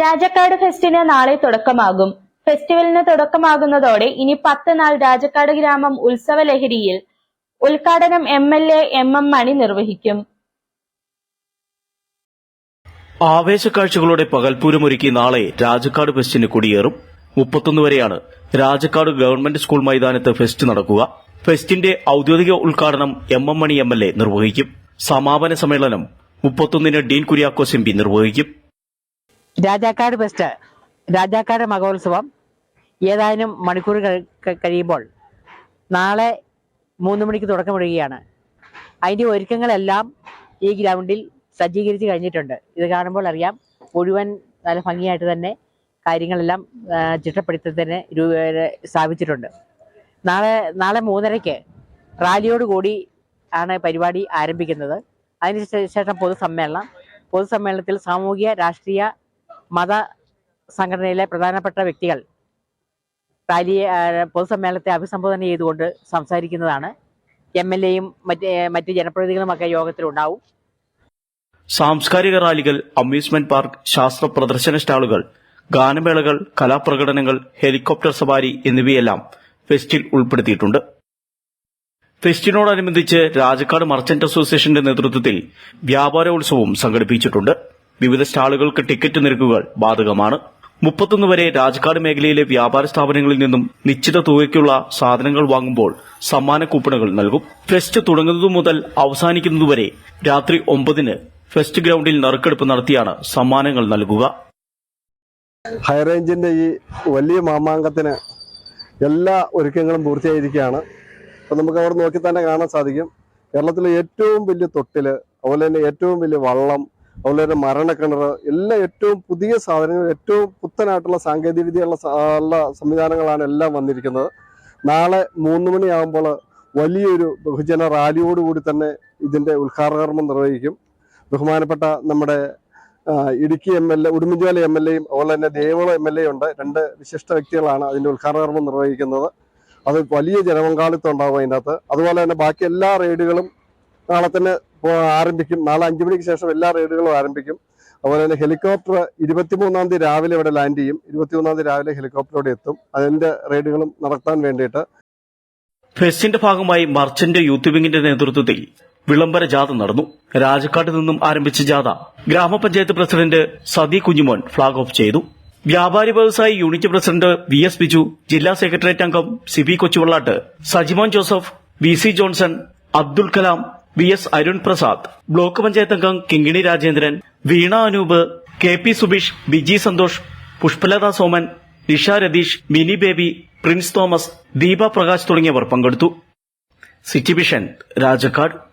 രാജക്കാട് ഫെസ്റ്റിന് നാളെ തുടക്കമാകും. ഫെസ്റ്റിവലിന് തുടക്കമാകുന്നതോടെ ഇനി പത്ത് നാൾ രാജക്കാട് ഗ്രാമം ഉത്സവ ലഹരിയിൽ ഉദ്ഘാടനം M L A M M Mani നിർവഹിക്കും. ആവേശക്കാഴ്ചകളുടെ പകൽപ്പൂരമൊരുക്കി നാളെ രാജക്കാട് ഫെസ്റ്റിന് കൊടിയേറും. മുപ്പത്തൊന്ന് വരെയാണ് രാജക്കാട് ഗവൺമെന്റ് സ്കൂൾ മൈതാനത്ത് ഫെസ്റ്റ് നടക്കുക. ഫെസ്റ്റിന്റെ ഔദ്യോഗിക ഉദ്ഘാടനം M M Mani M L A നിർവഹിക്കും. സമാപന സമ്മേളനം മുപ്പത്തൊന്നിന് ഡീൻ കുര്യാക്കോസ് എം പി നിർവഹിക്കും. രാജാക്കാട് ഫെസ്റ്റ് രാജാക്കാട് മഹോത്സവം. ഏതാനും മണിക്കൂർ കഴി- കഴിയുമ്പോൾ നാളെ മൂന്ന് മണിക്ക് തുടക്കമിടുകയാണ്. അതിന്റെ ഒരുക്കങ്ങളെല്ലാം ഈ ഗ്രൗണ്ടിൽ സജ്ജീകരിച്ച് കഴിഞ്ഞിട്ടുണ്ട്. ഇത് കാണുമ്പോൾ അറിയാം മുഴുവൻ നല്ല ഭംഗിയായിട്ട് തന്നെ കാര്യങ്ങളെല്ലാം ചിട്ടപ്പെടുത്തി തന്നെ രൂപ സ്ഥാപിച്ചിട്ടുണ്ട്. നാളെ നാളെ മൂന്നരയ്ക്ക് റാലിയോടുകൂടി ആണ് പരിപാടി ആരംഭിക്കുന്നത്. അതിനുശേഷം പൊതുസമ്മേളനം. പൊതുസമ്മേളനത്തിൽ സാമൂഹിക രാഷ്ട്രീയ മത സംഘടനയിലെ പ്രധാനപ്പെട്ട വ്യക്തികൾ റാലിയെ പൊതുസമ്മേളനത്തെ അഭിസംബോധന ചെയ്തുകൊണ്ട് സംസാരിക്കുന്നതാണ്. എം എൽ എയും മറ്റ് മറ്റ് ജനപ്രതിനിധികളുമൊക്കെ യോഗത്തിലുണ്ടാവും. സാംസ്കാരിക റാലികൾ അമ്യൂസ്മെന്റ് പാർക്ക് ശാസ്ത്ര സ്റ്റാളുകൾ ഗാനമേളകൾ കലാപ്രകടനങ്ങൾ ഹെലികോപ്റ്റർ സവാരി എന്നിവയെല്ലാം ഫെസ്റ്റിൽ ഉൾപ്പെടുത്തിയിട്ടുണ്ട്. ഫെസ്റ്റിനോടനുബന്ധിച്ച് രാജക്കാട് മർച്ചന്റ് അസോസിയേഷന്റെ നേതൃത്വത്തിൽ വ്യാപാരോത്സവവും സംഘടിപ്പിച്ചിട്ടുണ്ട്. വിവിധ സ്റ്റാളുകൾക്ക് ടിക്കറ്റ് നിരക്കുകൾ ബാധകമാണ്. മുപ്പത്തൊന്ന് വരെ രാജ്കാട് മേഖലയിലെ വ്യാപാര സ്ഥാപനങ്ങളിൽ നിന്നും നിശ്ചിത തുകയ്ക്കുള്ള സാധനങ്ങൾ വാങ്ങുമ്പോൾ സമ്മാന കൂപ്പണുകൾ നൽകും. ഫെസ്റ്റ് തുടങ്ങുന്നതു മുതൽ അവസാനിക്കുന്നതുവരെ രാത്രി ഒമ്പതിന് ഫെസ്റ്റ് ഗ്രൗണ്ടിൽ നറുക്കെടുപ്പ് നടത്തിയാണ് സമ്മാനങ്ങൾ നൽകുക. ഹൈറേഞ്ചിന്റെ ഈ വലിയ മാമാങ്കത്തിന് എല്ലാ ഒരുക്കങ്ങളും പൂർത്തിയായിരിക്കുകയാണ്. അപ്പം നമുക്ക് അവിടെ നോക്കി തന്നെ കാണാൻ സാധിക്കും. കേരളത്തിലെ ഏറ്റവും വലിയ തൊട്ടിൽ അതുപോലെ തന്നെ ഏറ്റവും വലിയ വള്ളം അതുപോലെ തന്നെ മരണക്കിണർ എല്ലാം ഏറ്റവും പുതിയ സാധനങ്ങൾ ഏറ്റവും പുത്തനായിട്ടുള്ള സാങ്കേതിക വിദ്യയുള്ള ഉള്ള സംവിധാനങ്ങളാണ് എല്ലാം വന്നിരിക്കുന്നത്. നാളെ മൂന്ന് മണിയാകുമ്പോൾ വലിയൊരു ബഹുജന റാലിയോടുകൂടി തന്നെ ഇതിന്റെ ഉദ്ഘാടനകർമ്മം നിർവഹിക്കും. ബഹുമാനപ്പെട്ട നമ്മുടെ Idukki M L A Udumbanchola M L എയും അതുപോലെ തന്നെ ദേവള എം എൽ എ ഉണ്ട്. രണ്ട് വിശിഷ്ട വ്യക്തികളാണ് അതിന്റെ ഉദ്ഘാടനകർമ്മം നിർവഹിക്കുന്നത്. അത് വലിയ ജനപങ്കാളിത്തം ഉണ്ടാകും അതിനകത്ത്. അതുപോലെ തന്നെ ബാക്കി എല്ലാ റെയ്ഡുകളും നാളെ തന്നെ ആരംഭിക്കും. നാളെ അഞ്ചു മണിക്ക് ശേഷം എല്ലാ റെയ്ഡുകളും ആരംഭിക്കും. അതുപോലെ തന്നെ ഹെലികോപ്റ്റർ ഇരുപത്തിമൂന്നാം തീയതി രാവിലെ ഇവിടെ ലാൻഡ് ചെയ്യും. ഇരുപത്തിമൂന്നാം തീയതി രാവിലെ ഹെലികോപ്റ്ററോടെ എത്തും. അതിന്റെ റെയ്ഡുകളും നടത്താൻ വേണ്ടിയിട്ട്. ഫെസ്റ്റിന്റെ ഭാഗമായി മർച്ചന്റ് യൂത്ത് വിങ്ങിന്റെ നേതൃത്വത്തിൽ വിളംബര ജാഥ നടന്നു. രാജക്കാട്ട് നിന്നും ആരംഭിച്ച ജാഥ ഗ്രാമപഞ്ചായത്ത് president Sati Kunjumon flag off ചെയ്തു. വ്യാപാരി വ്യവസായി unit president V S Biju ജില്ലാ സെക്രട്ടേറിയറ്റ് അംഗം Sibi Kochuvallattu Sajimon Joseph V C Johnson Abdul Kalam V S Arun Prasad block panchayat അംഗം Kingini Rajendran Veena Anoop K P Subeesh Biji Santhosh Pushpalatha Soman Nisha Ratheesh Mini Baby Prince Thomas Deepa Prakash തുടങ്ങിയവർ പങ്കെടുത്തു. City vision Rajakkad.